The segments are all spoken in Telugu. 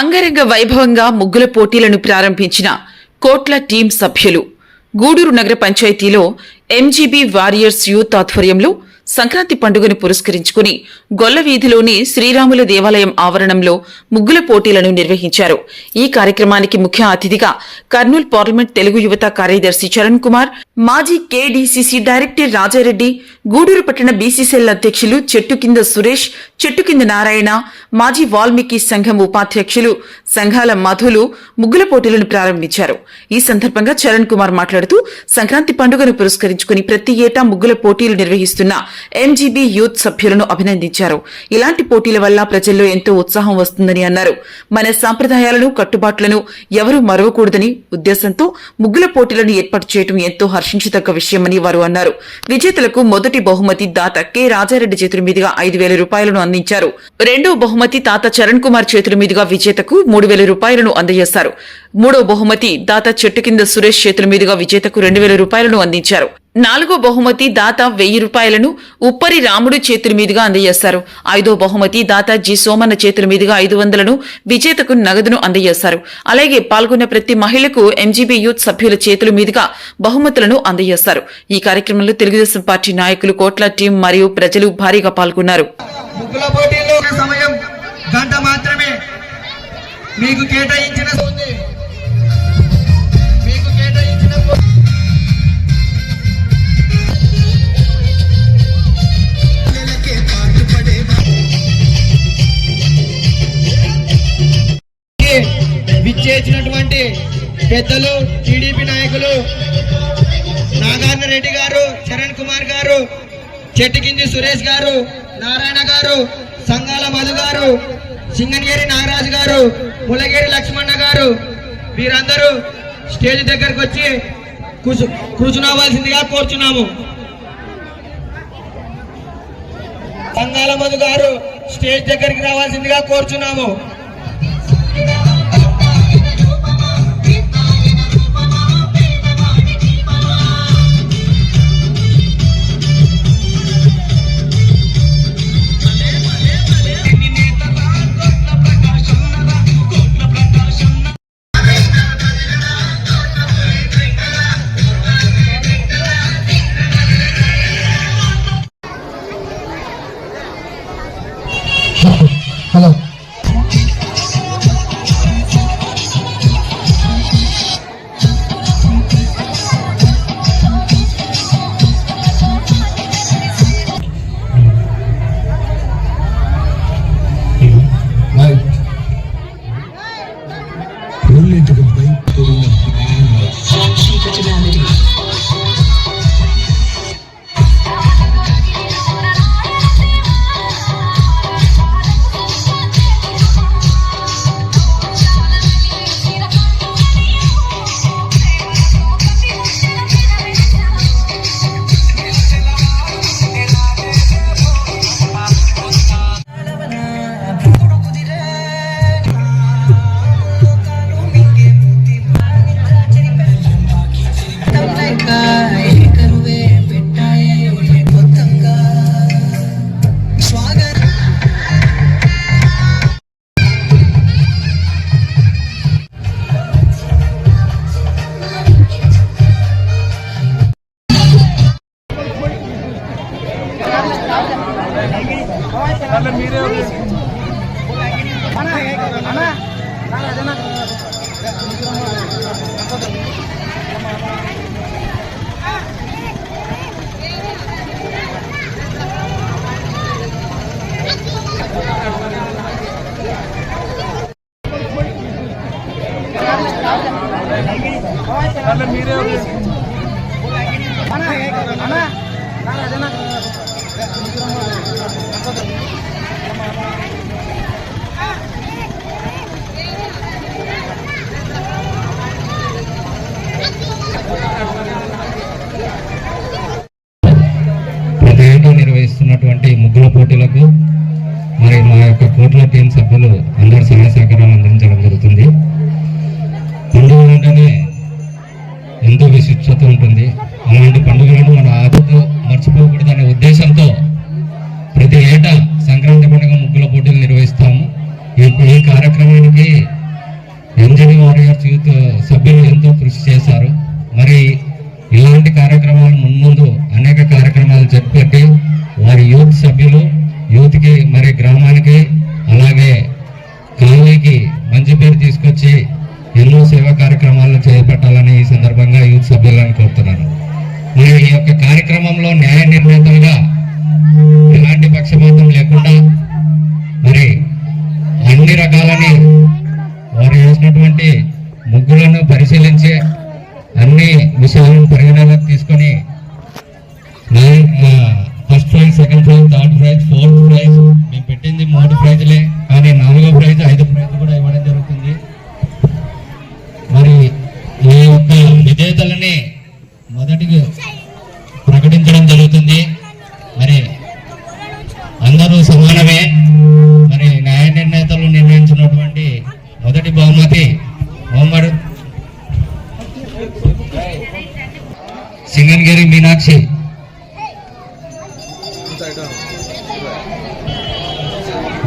అంగరంగ వైభవంగా ముగ్గుల పోటీలను ప్రారంభించిన కోట్ల టీం సభ్యులు. గూడూరు నగర పంచాయతీలో ఎంజీబీ వారియర్స్ యూత్ ఆధ్వర్యంలో సంక్రాంతి పండుగను పురస్కరించుకుని గొల్లవీధిలోని శ్రీరాముల దేవాలయం ఆవరణంలో ముగ్గుల పోటీలను నిర్వహించారు. ఈ కార్యక్రమానికి ముఖ్య అతిథిగా కర్నూలు పార్లమెంట్ తెలుగు యువత కార్యదర్శి చరణ్ కుమార్ మాజీ కేడీసీసీ డైరెక్టర్ రాజారెడ్డి గూడూరు పట్టణ బీసీసీఎల్ అధ్యక్షులు చెట్టు కింద సురేష్ చెట్టు కింద నారాయణ మాజీ వాల్మీకి సంఘం ఉపాధ్యక్షులు సంఘాల మధులు ముగ్గుల పోటీలను ప్రారంభించారు. ఈ సందర్భంగా చరణ్ కుమార్ మాట్లాడుతూ సంక్రాంతి పండుగను పురస్కరించుకుని ప్రతి ఏటా ముగ్గుల పోటీలు నిర్వహిస్తున్న ఎంజీబీ యూత్ సభ్యులను అభినందించారు. ఇలాంటి పోటీల వల్ల ప్రజల్లో ఎంతో ఉత్సాహం వస్తుందని అన్నారు. మన సాంప్రదాయాలను కట్టుబాట్లను ఎవరూ మరవకూడదని ఉద్దేశంతో ముగ్గుల పోటీలను ఏర్పాటు చేయడం ఎంతో హర్షించదగ్గ విషయమని వారు అన్నారు. విజేతలకు మొదటి బహుమతి దాత కె రాజారెడ్డి చేతుల మీదుగా ఐదు వేల రూపాయలను అందించారు. రెండో బహుమతి తాత చరణ్ కుమార్ చేతుల మీదుగా విజేతకు మూడు వేల రూపాయలను అందజేశారు. మూడో బహుమతి దాత చెట్టు కింద సురేష్ చేతుల మీదుగా విజేతకు రెండు వేల రూపాయలను అందించారు. నాలుగో బహుమతి దాత వెయ్యి రూపాయలను ఉప్పరి రాముడు చేతుల మీదుగా అందజేశారు ఐదో బహుమతి దాత జి సోమన్న చేతుల మీదుగా ఐదు వందలను విజేతకు నగదును అందజేశారు అలాగే పాల్గొన్న ప్రతి మహిళకు ఎంజీబీ యూత్ సభ్యుల చేతుల మీదుగా బహుమతులను అందజేశారు ఈ కార్యక్రమంలో తెలుగుదేశం పార్టీ నాయకులు కోట్ల టీం మరియు ప్రజలు భారీగా పాల్గొన్నారు. గంట మాత్రమే. మీకు పెద్దలు టీడీపీ నాయకులు నాగార్జున రెడ్డి గారు చరణ్ కుమార్ గారు చెట్టుకింది సురేష్ గారు నారాయణ గారు సంగాల మధు గారు సింగనగిరి నాగరాజు గారు ములగిరి లక్ష్మణ గారు వీరందరూ స్టేజ్ దగ్గరకు వచ్చి కూర్చునవలసిందిగా కోరుచున్నాము. సంగాల మధు గారు స్టేజ్ దగ్గరికి రావాల్సిందిగా కోరుచున్నాము. あっ! కోట్ల టీం సభ్యులు అందరి సహాయ సహకారాలు అందించడం జరుగుతుంది. పండుగ అంటేనే ఎంతో విశిష్టత ఉంటుంది. అలాంటి పండుగలను మన ఆదతో మర్చిపోకూడదనే ఉద్దేశంతో ప్రతి ఏటా సంక్రాంతి పండుగ ముగ్గుల పోటీలు నిర్వహిస్తాము. ఈ కార్యక్రమానికి ఎంజిని వారియర్స్ యూత్ సభ్యులు ఎంతో కృషి చేశారు. మరి ఇలాంటి కార్యక్రమాలు ముందు అనేక కార్యక్రమాలు చెప్పి వారి యూత్ సభ్యులు యూత్కి మరి గ్రామానికి పేరు తీసుకొచ్చి ఎన్నో సేవా కార్యక్రమాలను చేపట్టాలని ఈ సందర్భంగా యూత్ సభ్యులను కోరుతున్నాను. మరి ఈ యొక్క కార్యక్రమంలో న్యాయ నిర్ణేతలుగా ఎలాంటి పక్షపాతం లేకుండా మరి అన్ని రకాలని వారు వేసినటువంటి ముగ్గులను పరిశీలించే అన్ని విషయాలను పరిగణలోకి తీసుకొని ప్రకటించడం జరుగుతుంది. మరి అందరూ సమానమే. మరి న్యాయ నిర్ణేతలు నిర్ణయించినటువంటి మొదటి బహుమతి మొహమ్మద్ సింగన్గిరి మీనాక్షి.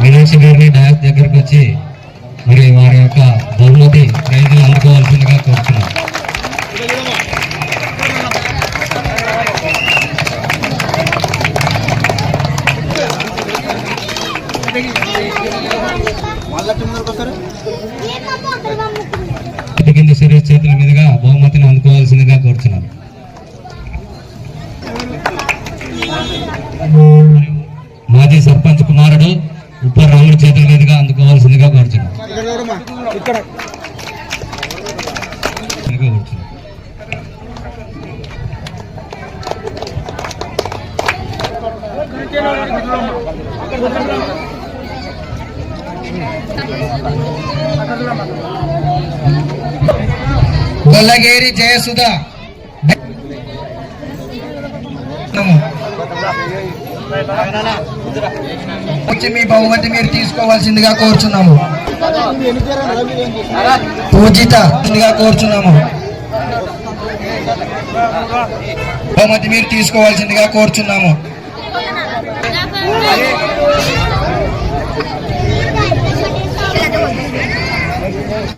మీనాక్షి గారిని డయాస్ దగ్గరకు వచ్చి మరి వారి యొక్క బహుమతి ప్రైజులు అందుకోవాల్సిందిగా కోరుతున్నాను కింద సురేష్ చేతుల మీదుగా బహుమతిని అందుకోవాల్సిందిగా కోరుతున్నాం మాజీ సర్పంచ్ కుమారుడు ఉప్ప రాముడి చేతుల మీదుగా అందుకోవాల్సిందిగా మీదుగా కోరుచున్నాం. గొల్లగేరి జయసుధ. వచ్చి మీ బహుమతి మీరు తీసుకోవాల్సిందిగా కోరుచున్నాము. పూజిత కోరుచున్నాము. బహుమతి మీరు తీసుకోవాల్సిందిగా కోరుచున్నాము.